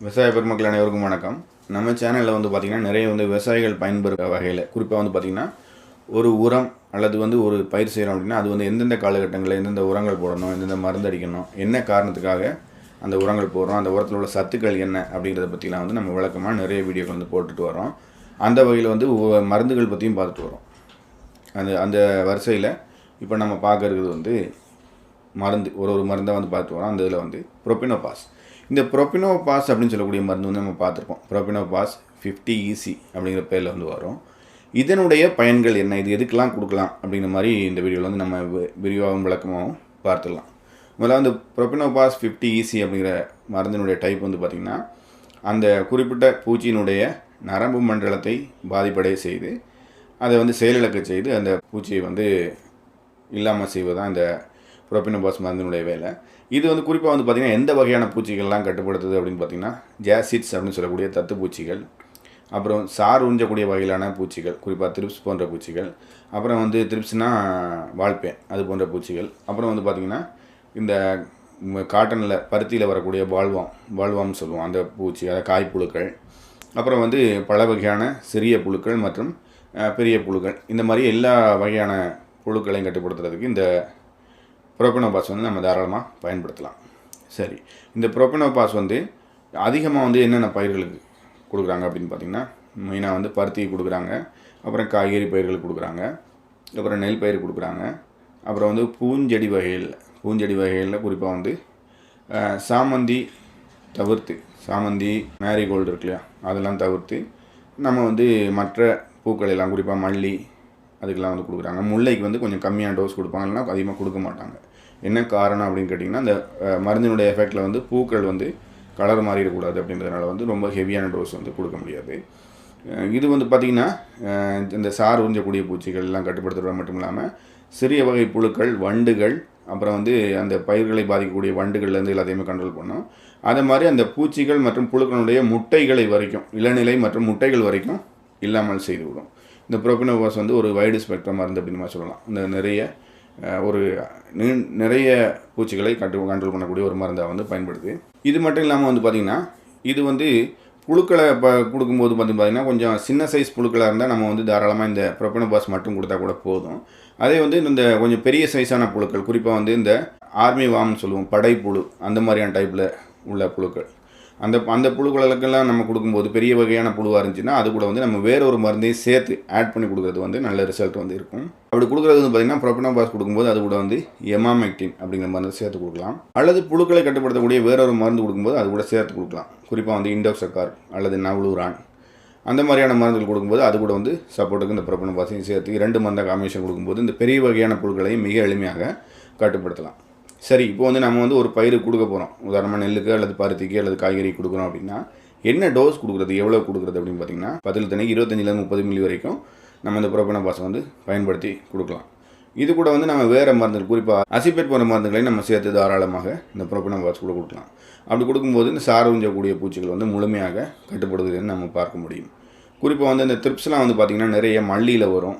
விவசாய பெருமக்கள் அனைவருக்கும் வணக்கம். நம்ம சேனலில் வந்து பார்த்திங்கன்னா நிறைய வந்து விவசாயிகள் பயன்பெறும் வகையில் குறிப்பாக வந்து பார்த்திங்கன்னா ஒரு உரம் அல்லது வந்து ஒரு பயிர் செய்கிறோம் அப்படின்னா அது வந்து எந்தெந்த காலகட்டங்களில் எந்தெந்த உரங்கள் போடணும் எந்தெந்த மருந்து அடிக்கணும் என்ன காரணத்துக்காக அந்த உரங்கள் போடுறோம் அந்த உரத்தில் உள்ள சத்துக்கள் என்ன அப்படிங்கிறத பற்றிலாம் வந்து நம்ம விளக்கமாக நிறைய வீடியோக்கள் வந்து போட்டுட்டு வரோம் அந்த வகையில் வந்து ஒவ்வொரு மருந்துகள் பற்றியும் பார்த்துட்டு வரோம் அந்த அந்த வரிசையில் இப்போ நம்ம பார்க்கறது வந்து மருந்து ஒரு ஒரு மருந்தை வந்து பார்த்து வரோம் அந்த இதில் வந்து ப்ரொபினோபாஸ் இந்த ப்ரொபினோபாஸ் அப்படின்னு சொல்லக்கூடிய மருந்து வந்து நம்ம பார்த்துருப்போம். ப்ரொபினோபாஸ் ஃபிஃப்டி இசி அப்படிங்கிற பேரில் வந்து வரும். இதனுடைய பயன்கள் என்ன? இது எதுக்கெல்லாம் கொடுக்கலாம்? அப்படிங்கிற மாதிரி இந்த வீடியோவில் வந்து நம்ம வி- விரிவாகவும் விளக்கமாகவும் பார்த்துடலாம். முதல்ல வந்து ப்ரொபினோபாஸ் ஃபிஃப்டி ஈசி அப்படிங்கிற மருந்தினுடைய டைப் வந்து பார்த்திங்கன்னா அந்த குறிப்பிட்ட பூச்சியினுடைய நரம்பு மண்டலத்தை பாதிப்படைய செய்து அதை வந்து செயலிழக்க செய்து அந்த பூச்சியை வந்து இல்லாமல் செய்வதுதான் இந்த புரோபினோபாஸ் மருந்தினுடைய வேலை. இது வந்து குறிப்பாக வந்து பார்த்திங்கன்னா எந்த வகையான பூச்சிகள்லாம் கட்டுப்படுத்துது அப்படின்னு பார்த்தீங்கன்னா ஜாசிட்ஸ் அப்படின்னு சொல்லக்கூடிய தத்து பூச்சிகள் அப்புறம் சார் உறிஞ்சக்கூடிய வகையிலான பூச்சிகள் குறிப்பாக திரிப்ஸ் போன்ற பூச்சிகள் அப்புறம் வந்து த்ரிப்ஸ்னா வால்பேன் அது போன்ற பூச்சிகள் அப்புறம் வந்து பார்த்திங்கன்னா இந்த காட்டனில் பருத்தியில் வரக்கூடிய பால்வாம் பால்வாம்னு சொல்லுவோம் அந்த பூச்சி அதாவது காய்ப்புழுக்கள் அப்புறம் வந்து பல வகையான சிறிய புழுக்கள் மற்றும் பெரிய புழுக்கள் இந்த மாதிரி எல்லா வகையான புழுக்களையும் கட்டுப்படுத்துறதுக்கு இந்த ப்ரோபனோபாஸ் வந்து நம்ம தாராளமாக பயன்படுத்தலாம். சரி இந்த ப்ரோபனோபாஸ் வந்து அதிகமாக வந்து என்னென்ன பயிர்களுக்கு கொடுக்குறாங்க அப்படின்னு பார்த்தீங்கன்னா மெயினாக வந்து பருத்தி கொடுக்குறாங்க அப்புறம் காய்கறி பயிர்களுக்கு கொடுக்குறாங்க அப்புறம் நெல் பயிர் கொடுக்குறாங்க அப்புறம் வந்து பூஞ்செடி வகைகளில் பூஞ்செடி வகைகளில் குறிப்பாக வந்து சாமந்தி தவிர்த்து சாமந்தி மேரிகோல்டு இருக்கு இல்லையா அதெல்லாம் தவிர்த்து நம்ம வந்து மற்ற பூக்கள் எல்லாம் குறிப்பாக மல்லி அதுக்கெல்லாம் வந்து கொடுக்குறாங்க. முல்லைக்கு வந்து கொஞ்சம் கம்மியான டோஸ் கொடுப்பாங்க அதிகமாக கொடுக்க மாட்டாங்க. என்ன காரணம் அப்படின்னு கேட்டிங்கன்னா அந்த மருந்தினுடைய எஃபெக்டில் வந்து பூக்கள் வந்து கலர் மாறிடக்கூடாது அப்படின்றதுனால வந்து ரொம்ப ஹெவியான டோஸ் வந்து கொடுக்க முடியாது. இது வந்து பார்த்திங்கன்னா இந்த சார் உறிஞ்சக்கூடிய பூச்சிகள் எல்லாம் கட்டுப்படுத்துறது மட்டும் இல்லாமல் சிறிய வகை புழுக்கள் வண்டுகள் அப்புறம் வந்து அந்த பயிர்களை பாதிக்கக்கூடிய வண்டுகள்லேருந்து எல்லாத்தையுமே கண்ட்ரோல் பண்ணோம். அதே மாதிரி அந்த பூச்சிகள் மற்றும் புழுக்களுடைய முட்டைகளை வரைக்கும் இளநிலை மற்றும் முட்டைகள் வரைக்கும் இல்லாமல் செய்துவிடும். இந்த ப்ரோபினோவாஸ் வந்து ஒரு வைடு ஸ்பெக்ட்ரம் மருந்து அப்படின்னு சொல்லலாம். இந்த நிறைய ஒரு நீ- நிறைய பூச்சிகளை கட்டு கண்ட்ரோல் பண்ணக்கூடிய ஒரு மருந்தாக வந்து பயன்படுது. இது மட்டும் இல்லாமல் வந்து பார்த்திங்கன்னா இது வந்து புழுக்களை இப்போ கொடுக்கும்போது வந்து பார்த்திங்கன்னா கொஞ்சம் சின்ன சைஸ் புழுக்களாக இருந்தால் நம்ம வந்து தாராளமாக இந்த ப்ரொபனோபாஸ் மட்டும் கொடுத்தா கூட போதும். அதே வந்து இந்த கொஞ்சம் பெரிய சைஸான புழுக்கள் குறிப்பாக வந்து இந்த ஆர்மி வாம்னு சொல்லுவோம் படைப்புழு அந்த மாதிரியான டைப்பில் உள்ள புழுக்கள். அந்த அந்த புழுக்களுக்கெல்லாம் நம்ம கொடுக்கும்போது பெரிய வகையான புழுவாக இருந்துச்சுன்னா அது கூட வந்து நம்ம வேற ஒரு மருந்தையும் சேர்த்து ஆட் பண்ணி கொடுக்குறது வந்து நல்ல ரிசல்ட் வந்து இருக்கும். அப்படி கொடுக்குறது வந்து பார்த்திங்கன்னா ப்ரோபனோபாஸ் கொடுக்கும்போது அது கூட வந்து எமாமெக்டின் அப்படிங்கிற மருந்து சேர்த்து கொடுக்கலாம். அல்லது புழுக்களை கட்டுப்படுத்தக்கூடிய வேற ஒரு மருந்து கொடுக்கும்போது அது கூட சேர்த்து கொடுக்கலாம். குறிப்பாக வந்து இண்டோசக்கார் அல்லது நவலூரான். அந்த மாதிரியான மருந்துகள் கொடுக்கும்போது அது கூட வந்து சப்போர்ட்டுக்கு இந்த ப்ரோபனோபாஸையும் சேர்த்து இரண்டு மருந்தை காம்பினேஷன் கொடுக்கும்போது இந்த பெரிய வகையான புழுக்களையும் மிக எளிமையாக கட்டுப்படுத்தலாம். சரி இப்போ வந்து நம்ம வந்து ஒரு பயிர் கொடுக்க போகிறோம் உதாரணமாக நெல்லுக்கு அல்லது பருத்திக்கு அல்லது காய்கறி கொடுக்குறோம் அப்படின்னா என்ன டோஸ் கொடுக்குறது எவ்வளோ கொடுக்குறது அப்படின்னு பார்த்தீங்கன்னா பத்து தனிக்கு இருபத்தஞ்சிலேருந்து முப்பது மில்லி வரைக்கும் நம்ம இந்த ப்ரோபனோபாஸை வந்து பயன்படுத்தி கொடுக்கலாம். இது கூட வந்து நம்ம வேறு மருந்துகள் குறிப்பாக அசிபேட் போன்ற மருந்துகளையும் நம்ம சேர்த்து தாராளமாக இந்த ப்ரோபனோபாஸ் கூட கொடுக்கலாம். அப்படி கொடுக்கும்போது இந்த சார் பூச்சிகள் வந்து முழுமையாக கட்டுப்படுவதுன்னு நம்ம பார்க்க முடியும். குறிப்பாக வந்து இந்த த்ரிப்ஸ்லாம் வந்து பார்த்திங்கன்னா நிறைய மல்லியில் வரும்.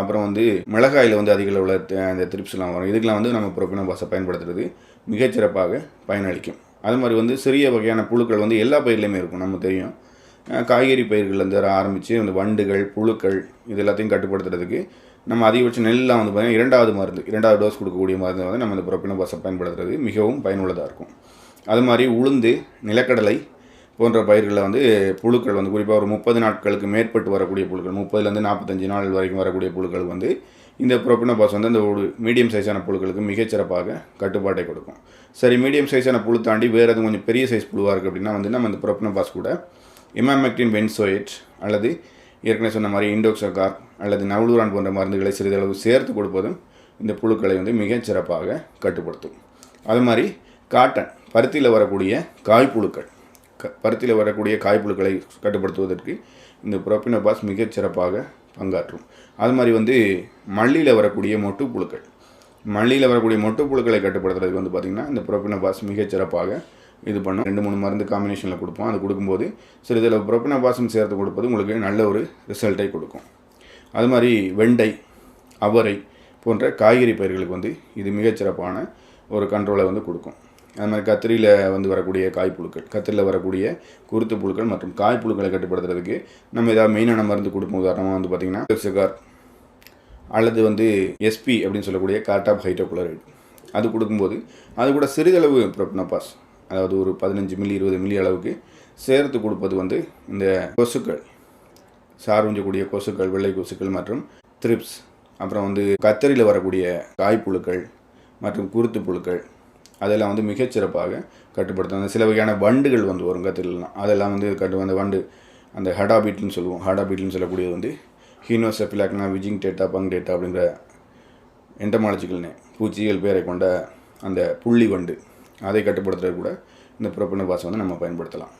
அப்புறம் வந்து மிளகாயில் வந்து அதிக அளவில் அந்த திரிப்ஸ்லாம் வரும். இதுக்கெல்லாம் வந்து நம்ம ப்ரோபினோபாஸை பயன்படுத்துறது மிகச்சிறப்பாக பயனளிக்கும். அது மாதிரி வந்து சிறிய வகையான புழுக்கள் வந்து எல்லா பயிர்லையுமே இருக்கும் நம்ம தெரியும். காய்கறி பயிர்கள்லேருந்து ஆரம்பித்து அந்த வண்டுகள் புழுக்கள் இது எல்லாத்தையும் கட்டுப்படுத்துறதுக்கு நம்ம அதிகபட்சம் நெல்லாம் வந்து பார்த்திங்கன்னா இரண்டாவது மருந்து இரண்டாவது டோஸ் கொடுக்கக்கூடிய மருந்து வந்து நம்ம இந்த ப்ரோபினோபாஸை பயன்படுத்துறது மிகவும் பயனுள்ளதாக இருக்கும். அது மாதிரி உளுந்து நிலக்கடலை போன்ற பயிர்களை வந்து புழுக்கள் வந்து குறிப்பாக ஒரு முப்பது நாட்களுக்கு மேற்பட்டு வரக்கூடிய புழுக்கள் முப்பதுலேருந்து நாற்பத்தஞ்சு நாள் வரைக்கும் வரக்கூடிய புழுக்கள் வந்து இந்த புரோப்பினோபாஸ் வந்து அந்த ஒரு மீடியம் சைஸான புழுக்களுக்கு மிகச்சிறப்பாக கட்டுப்பாட்டை கொடுக்கும். சரி மீடியம் சைஸான புழு தாண்டி வேறு எதுவும் கொஞ்சம் பெரிய சைஸ் புழுவாக இருக்குது அப்படின்னா வந்து நம்ம இந்த புரோப்பினோபாஸ் கூட இமாமெக்டின் பென்சோயேட் அல்லது ஏற்கனவே சொன்ன மாதிரி இண்டோக்சோகார் அல்லது நவலூரான் போன்ற மருந்துகளை சிறிதளவு சேர்த்து கொடுப்பதும் இந்த புழுக்களை வந்து மிகச்சிறப்பாக கட்டுப்படுத்தும். அது மாதிரி காட்டன் பருத்தியில் வரக்கூடிய காய்ப்புழுக்கள் பருத்தியில் வரக்கூடிய காய்ப்புழுக்களை கட்டுப்படுத்துவதற்கு இந்த புரோப்பினோபாஸ் மிகச்சிறப்பாக பங்காற்றும். அது மாதிரி வந்து மல்லியில் வரக்கூடிய மொட்டு புழுக்கள் மல்லியில் வரக்கூடிய மொட்டு புழுக்களை கட்டுப்படுத்துறதுக்கு வந்து பார்த்திங்கன்னா இந்த புரோப்பினோபாஸ் மிகச்சிறப்பாக இது பண்ணும். ரெண்டு மூணு மருந்து காம்பினேஷனில் கொடுப்போம். அது கொடுக்கும்போது சரி இதில் ப்ரோபினோபாஸும் சேர்த்து கொடுப்பது உங்களுக்கு நல்ல ஒரு ரிசல்ட்டை கொடுக்கும். அது மாதிரி வெண்டை அவரை போன்ற காய்கறி பயிர்களுக்கு வந்து இது மிகச்சிறப்பான ஒரு கண்ட்ரோலை வந்து கொடுக்கும். அது மாதிரி கத்திரியில் வந்து வரக்கூடிய காய்ப்புழுக்கள் கத்திரியில் வரக்கூடிய குருத்து புழுக்கள் மற்றும் காய்ப்புழுக்களை கட்டுப்படுத்துறதுக்கு நம்ம ஏதாவது மெயினான மருந்து கொடுப்போம் உதாரணமாக வந்து பார்த்திங்கன்னா சிகார் அல்லது வந்து எஸ்பி அப்படின்னு சொல்லக்கூடிய கார்டாப் ஹைட்ரோகுளரைடு. அது கொடுக்கும்போது அது கூட சிறிதளவு ப்ரொப்னபாஸ் அதாவது ஒரு பதினஞ்சு மில்லி இருபது மில்லி அளவுக்கு சேர்த்து கொடுப்பது வந்து இந்த கொசுக்கள் சார்வுஞ்சக்கூடிய கொசுக்கள் வெள்ளை கொசுக்கள் மற்றும் த்ரிப்ஸ். அப்புறம் வந்து கத்தரியில் வரக்கூடிய காய்ப்புழுக்கள் மற்றும் குருத்து புழுக்கள். அதெல்லாம் வந்து மிகச்சிறப்பாக கட்டுப்படுத்தும். அந்த சில வகையான வண்டுகள் வந்து வரும் கத்திரிலாம் அதெல்லாம் வந்து கட்டு அந்த வண்டு அந்த ஹடாபீட்னு சொல்லுவோம். ஹடாபீட்னு சொல்லக்கூடியது வந்து ஹீனோசெஃபிலாக்னா விஜிங் டேட்டா பங் டேட்டா அப்படிங்கிற என்டமாலஜிக்கல்னு பூச்சிகள் பேரை கொண்ட அந்த புள்ளி வண்டு. அதை கட்டுப்படுத்துறது கூட இந்த ப்ரோப்பனபாஸ் வந்து நம்ம பயன்படுத்தலாம்.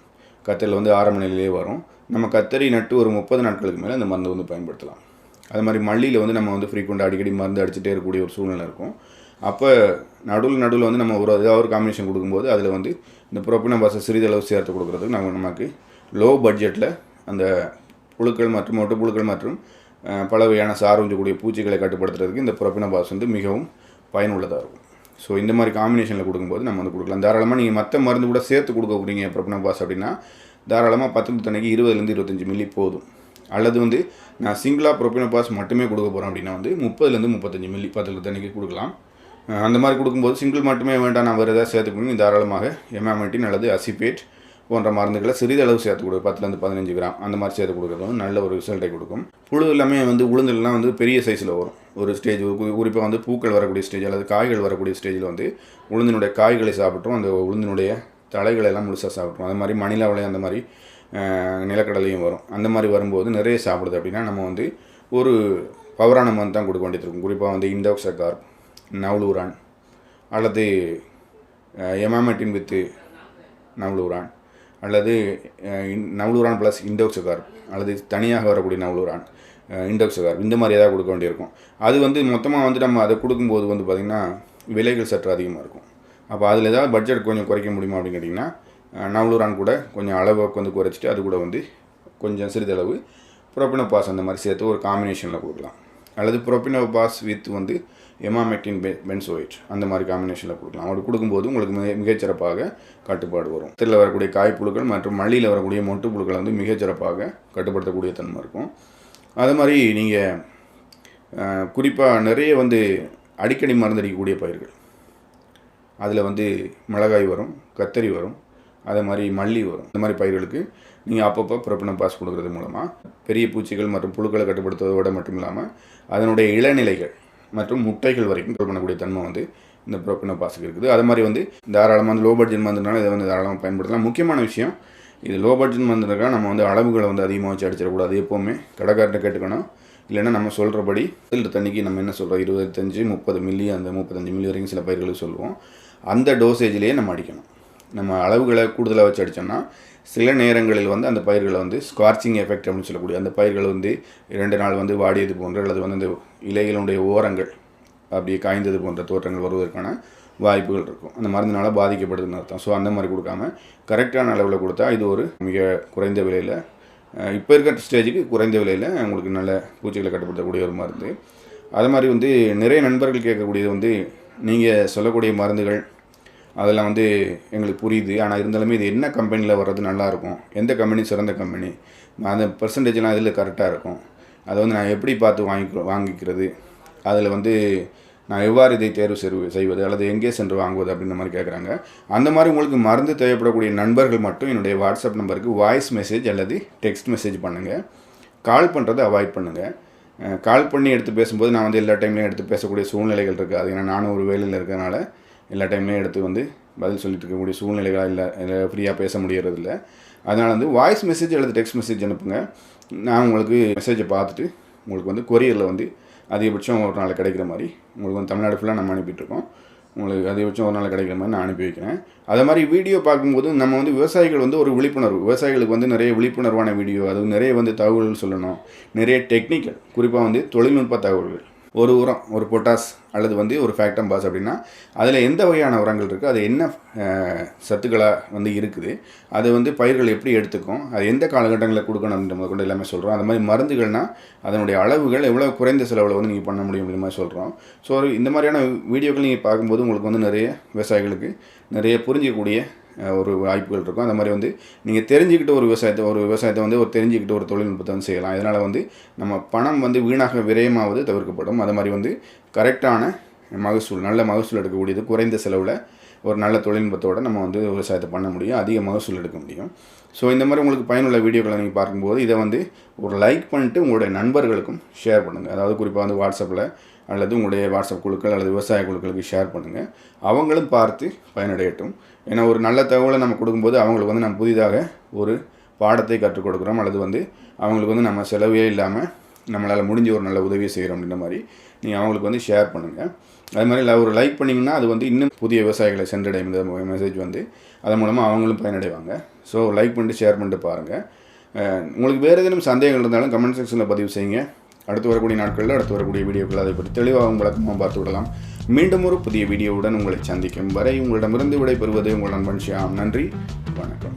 கத்திரில் வந்து ஆரம்ப நிலையிலே வரும். நம்ம கத்தரி நட்டு ஒரு முப்பது நாட்களுக்கு மேலே அந்த மருந்து வந்து பயன்படுத்தலாம். அது மாதிரி மல்லியில் வந்து நம்ம வந்து ஃப்ரீக்வெண்ட்டாக அடிக்கடி மருந்து அடிச்சுட்டே இருக்கக்கூடிய ஒரு சூழ்நிலை இருக்கும். அப்போ நடுவில் நடுவில் வந்து நம்ம ஒரு ஏதாவது ஒரு காம்பினேஷன் கொடுக்கும்போது அதில் வந்து இந்த ப்ரோப்பினபாஸை சிறிதளவு சேர்த்து கொடுக்குறதுக்கு நம்ம நமக்கு லோ பட்ஜெட்டில் அந்த புழுக்கள் மற்றும் மொட்டை புழுக்கள் மற்றும் பல வகையான சார்வஞ்சக்கூடிய பூச்சிகளை கட்டுப்படுத்துறதுக்கு இந்த ப்ரோப்பினபாஸ் வந்து மிகவும் பயனுள்ளதாக இருக்கும். ஸோ இந்த மாதிரி காம்பினேஷனில் கொடுக்கும்போது நம்ம வந்து கொடுக்கலாம். தாராளமாக நீங்கள் மற்ற மருந்து கூட சேர்த்து கொடுக்கக்கூடிய ப்ரோப்பினபாஸ் அப்படின்னா தாராளமாக பத்து தண்ணிக்கு இருபதுலேருந்து இருபத்தஞ்சி மில்லி போதும். அல்லது வந்து நான் சிங்கிளாக ப்ரோப்பினபாஸ் மட்டுமே கொடுக்க போகிறேன் அப்படின்னா வந்து முப்பதுலேருந்து முப்பத்தஞ்சு மில்லி பத்து தண்ணிக்கு கொடுக்கலாம். அந்த மாதிரி கொடுக்கும்போது சிங்கிள் மட்டுமே வேண்டாம் நான் வேறு ஏதாவது சேர்த்துக்கணும் தாராளமாக எமாமெட்டின் அல்லது அசிபேட் போன்ற மருந்துகளை சிறிதளவு சேர்த்து கொடுக்கும் பத்துலேருந்து பதினஞ்சு கிராம் அந்த மாதிரி சேர்த்து கொடுக்குறது வந்து நல்ல ஒரு ரிசல்ட்டை கொடுக்கும். புழு எல்லாமே வந்து உளுந்துலாம் வந்து பெரிய சைஸில் வரும். ஒரு ஸ்டேஜ் குறிப்பாக வந்து பூக்கள் வரக்கூடிய ஸ்டேஜ் அல்லது காய்கள் வரக்கூடிய ஸ்டேஜில் வந்து உளுந்தினுடைய காய்களை சாப்பிட்றோம் அந்த உளுந்தினுடைய தலைகளை எல்லாம் முழுசாக சாப்பிட்றோம் அது மாதிரி மணிலாவிலையும் அந்த மாதிரி நிலக்கடலையும் வரும். அந்த மாதிரி வரும்போது நிறைய சாப்பிடுது அப்படின்னா நம்ம வந்து ஒரு பவரான மருந்து தான் கொடுக்க வேண்டியது இருக்கும். குறிப்பாக வந்து இண்டோக்ஸகார்ப். நவலூரான் அல்லது எமாமெட்டின் வித்து நவலூரான் அல்லது இன்- நவலூரான் ப்ளஸ் இண்டோக்சகார் அல்லது தனியாக வரக்கூடிய நவலூரான் அஹ், இண்டோக்சகார் இந்த மாதிரி ஏதாவது கொடுக்க வேண்டியிருக்கும். அது வந்து மொத்தமாக வந்து நம்ம அதை கொடுக்கும்போது வந்து பார்த்திங்கன்னா விலைகள் சற்று அதிகமாக இருக்கும். அப்போ அதில் ஏதாவது பட்ஜெட் கொஞ்சம் குறைக்க முடியுமா அப்படின்னு கேட்டிங்கன்னா அஹ், நவலூரான் கூட கொஞ்சம் அளவை வந்து குறைச்சிட்டு அது கூட வந்து கொஞ்சம் சிறிதளவு ப்ரோப்பினோ பாஸ் அந்த மாதிரி சேர்த்து ஒரு காம்பினேஷனில் கொடுக்கலாம். அல்லது ப்ரோப்பினோ பாஸ் வித் வந்து எமாமெட்டின் பெ பென்சோயிட். அந்த மாதிரி காம்பினேஷனில் கொடுக்கலாம். அப்படி கொடுக்கும்போது உங்களுக்கு மிக மிகச்சிறப்பாக கட்டுப்பாடு வரும். இதில் வரக்கூடிய காய்ப்புழுக்கள் மற்றும் மல்லியில் வரக்கூடிய மொட்டு புழுக்களை வந்து மிகச்சிறப்பாக கட்டுப்படுத்தக்கூடிய தன்மை இருக்கும். அது மாதிரி நீங்கள் குறிப்பாக நிறைய வந்து அடிக்கடி மருந்தடிக்கக்கூடிய பயிர்கள். அதில் வந்து மிளகாய் வரும் கத்தரி வரும் அதே மாதிரி மல்லி வரும். இந்த மாதிரி பயிர்களுக்கு நீங்கள் அப்பப்போ ப்ரொப்பனம் பாஸ் கொடுக்கறது மூலமாக பெரிய பூச்சிகள் மற்றும் புழுக்களை கட்டுப்படுத்துவதோடு மட்டும் இல்லாமல் அதனுடைய இளநிலைகள் மற்றும் முட்டைகள் வரைக்கும் control பண்ணக்கூடிய தன்மை வந்து இந்த ப்ரோக்கனோ பாஸுக்கு இருக்குது. அது மாதிரி வந்து தாராளமாக வந்து லோ பட்ஜெட் மருந்துனால இதை வந்து தாராளமாக பயன்படுத்தலாம். முக்கியமான விஷயம் இது லோ பட்ஜெட் மருந்துனாக்கா நம்ம வந்து அளவுகளை வந்து அதிகமாக வச்சு அடிச்சிடக்கூடாது. எப்போவுமே கடைக்கார்ட்ட கேட்டுக்கணும். இல்லைன்னா நம்ம சொல்கிறபடி லிட்டர் தண்ணிக்கு நம்ம என்ன சொல்கிறோம் இருபத்தஞ்சு முப்பது மில்லி அந்த முப்பத்தஞ்சு மில்லி வரைக்கும் சில பயிர்களுக்கு சொல்லுவோம். அந்த டோசேஜ்லேயே நம்ம அடிக்கணும். நம்ம அளவுகளை கூடுதலாக வச்சு அடித்தோம்னா சில நேரங்களில் வந்து அந்த பயிர்களை வந்து ஸ்கார்ச்சிங் எஃபெக்ட் அப்படின்னு சொல்லக்கூடிய அந்த பயிர்கள் வந்து இரண்டு நாள் வந்து வாடியது போன்ற அல்லது வந்து அந்த இலைகளுடைய ஓரங்கள் அப்படியே காய்ந்தது போன்ற தோற்றங்கள் வருவதற்கான வாய்ப்புகள் இருக்கும். அந்த மருந்தினால் பாதிக்கப்படுதுன்னு அர்த்தம். ஸோ அந்த மாதிரி கொடுக்காம கரெக்டான அளவில் கொடுத்தா இது ஒரு மிக குறைந்த விலையில் இப்போ இருக்கிற ஸ்டேஜுக்கு குறைந்த விலையில் உங்களுக்கு நல்ல பூச்சிகளை கட்டுப்படுத்தக்கூடிய ஒரு மருந்து. அது மாதிரி வந்து நிறைய நண்பர்கள் கேட்கக்கூடியது வந்து நீங்கள் சொல்லக்கூடிய மருந்துகள் அதெல்லாம் வந்து எங்களுக்கு புரியுது. ஆனால் இருந்தாலுமே இது என்ன கம்பெனியில் வர்றது நல்லாயிருக்கும்? எந்த கம்பெனி சிறந்த கம்பெனி அந்த பர்சன்டேஜ்லாம் இதில் கரெக்டாக இருக்கும்? அதை வந்து நான் எப்படி பார்த்து வாங்கி வாங்கிக்கிறது? அதில் வந்து நான் எவ்வாறு இதை தேர்வு செய்வது செய்வது? அல்லது எங்கே சென்று வாங்குவது? அப்படின்ற மாதிரி கேட்குறாங்க. அந்த மாதிரி உங்களுக்கு மருந்து தேவைப்படக்கூடிய நண்பர்கள் மட்டும் என்னுடைய வாட்ஸ்அப் நம்பருக்கு வாய்ஸ் மெசேஜ் அல்லது டெக்ஸ்ட் மெசேஜ் பண்ணுங்கள் கால் பண்ணுறதை அவாய்ட் பண்ணுங்கள் கால் பண்ணி எடுத்து பேசும்போது நான் வந்து எல்லா டைம்லையும் எடுத்து பேசக்கூடிய சூழ்நிலைகள் இருக்காது. ஏன்னா நானும் ஒரு வேலையில் இருக்கிறனால எல்லா டைம்லையும் எடுத்து வந்து பதில் சொல்லிட்டு இருக்கக்கூடிய சூழ்நிலைகளாக இல்லை ஃப்ரீயாக பேச முடியறதில்ல. அதனால் வந்து வாய்ஸ் மெசேஜ் அல்லது டெக்ஸ்ட் மெசேஜ் அனுப்புங்க. நான் உங்களுக்கு மெசேஜை பார்த்துட்டு உங்களுக்கு வந்து கொரியரில் வந்து அதிகபட்சம் ஒரு நாள் கிடைக்கிற மாதிரி உங்களுக்கு வந்து தமிழ்நாடு ஃபுல்லாக நம்ம அனுப்பிட்டுருக்கோம் உங்களுக்கு அதிகபட்சம் ஒரு நாள் கிடைக்கிற மாதிரி நான் அனுப்பி வைக்கிறேன். அதே மாதிரி வீடியோ பார்க்கும்போது நம்ம வந்து விவசாயிகள் வந்து ஒரு விழிப்புணர்வு. விவசாயிகளுக்கு வந்து நிறைய விழிப்புணர்வான வீடியோ அது நிறைய வந்து தகவல்கள் சொல்லணும். நிறைய டெக்னிக்கல் குறிப்பாக வந்து தொழில்நுட்ப தகவல்கள். ஒரு உரம் ஒரு பொட்டாஸ் அல்லது வந்து ஒரு ஃபேக்டம் பாஸ் அப்படின்னா அதில் எந்த வகையான உரங்கள் இருக்குது அது என்ன சத்துக்களாக வந்து இருக்குது அது வந்து பயிர்கள் எப்படி எடுத்துக்கும் அது எந்த காலகட்டங்களில் கொடுக்கணும் அப்படின்ற கொண்டு எல்லாமே சொல்கிறோம் அந்த மாதிரி மருந்துகள்னால் அதனுடைய அளவுகள் எவ்வளோ குறைந்த செலவில் வந்து நீங்கள் பண்ண முடியும் அப்படின்ற மாதிரி சொல்கிறோம் ஸோ இந்த மாதிரியான வீடியோக்கள் நீங்கள் பார்க்கும்போது உங்களுக்கு வந்து நிறைய விவசாயிகளுக்கு நிறைய புரிஞ்சக்கூடிய ஒரு வாய்ப்புகள் இருக்கும். அந்த மாதிரி வந்து நீங்கள் தெரிஞ்சுக்கிட்டு ஒரு விவசாயத்தை ஒரு விவசாயத்தை வந்து ஒரு தெரிஞ்சுக்கிட்டு ஒரு தொழில்நுட்பத்தை வந்து செய்யலாம். இதனால் வந்து நம்ம பணம் வந்து வீணாக விரயமாவது தவிர்க்கப்படும். அது மாதிரி வந்து கரெக்டான மகசூல் நல்ல மகசூல் எடுக்கக்கூடியது குறைந்த செலவில் ஒரு நல்ல தொழில்நுட்பத்தோடு நம்ம வந்து விவசாயத்தை பண்ண முடியும். அதிக மகசூல் எடுக்க முடியும். ஸோ இந்த மாதிரி உங்களுக்கு பயனுள்ள வீடியோக்களை நீங்கள் பார்க்கும்போது இதை வந்து ஒரு லைக் பண்ணிட்டு உங்களுடைய நண்பர்களுக்கும் ஷேர் பண்ணுங்கள் அதாவது குறிப்பாக வந்து வாட்ஸ்அப்பில் அல்லது உங்களுடைய வாட்ஸ்அப் குழுக்கள் அல்லது விவசாய குழுக்களுக்கு ஷேர் பண்ணுங்கள் அவங்களும் பார்த்து பயனடையட்டும். ஏன்னா ஒரு நல்ல தகவலை நம்ம கொடுக்கும்போது அவங்களுக்கு வந்து நம்ம புதிதாக ஒரு பாடத்தை கற்றுக் கொடுக்குறோம். அல்லது வந்து அவங்களுக்கு வந்து நம்ம செலவே இல்லாமல் நம்மளால் முடிஞ்ச ஒரு நல்ல உதவியை செய்கிறோம் அப்படின்ற மாதிரி நீங்கள் அவங்களுக்கு வந்து ஷேர் பண்ணுங்கள் அது மாதிரி ஒரு லைக் பண்ணிங்கன்னா அது வந்து இன்னும் புதிய விவசாயிகளை சென்றடையும். இந்த மெசேஜ் வந்து. அதன் மூலமாக அவங்களும் பயனடைவாங்க. ஸோ லைக் பண்ணிட்டு ஷேர் பண்ணிட்டு பாருங்கள் உங்களுக்கு வேறு எதுவும் சந்தேகங்கள் இருந்தாலும் கமெண்ட் செக்ஷனில் பதிவு செய்யுங்க. அடுத்து வரக்கூடிய நாட்களில் அடுத்து வரக்கூடிய வீடியோக்கள் அதை பற்றி தெளிவாகவும் விளக்கமாக பார்த்து விடலாம். மீண்டும் ஒரு புதிய வீடியோவுடன் உங்களை சந்திக்கும் வரை உங்களிடமிருந்து விடைபெறுவது உங்கள் நண்பன் ஷியாம். நன்றி. வணக்கம்.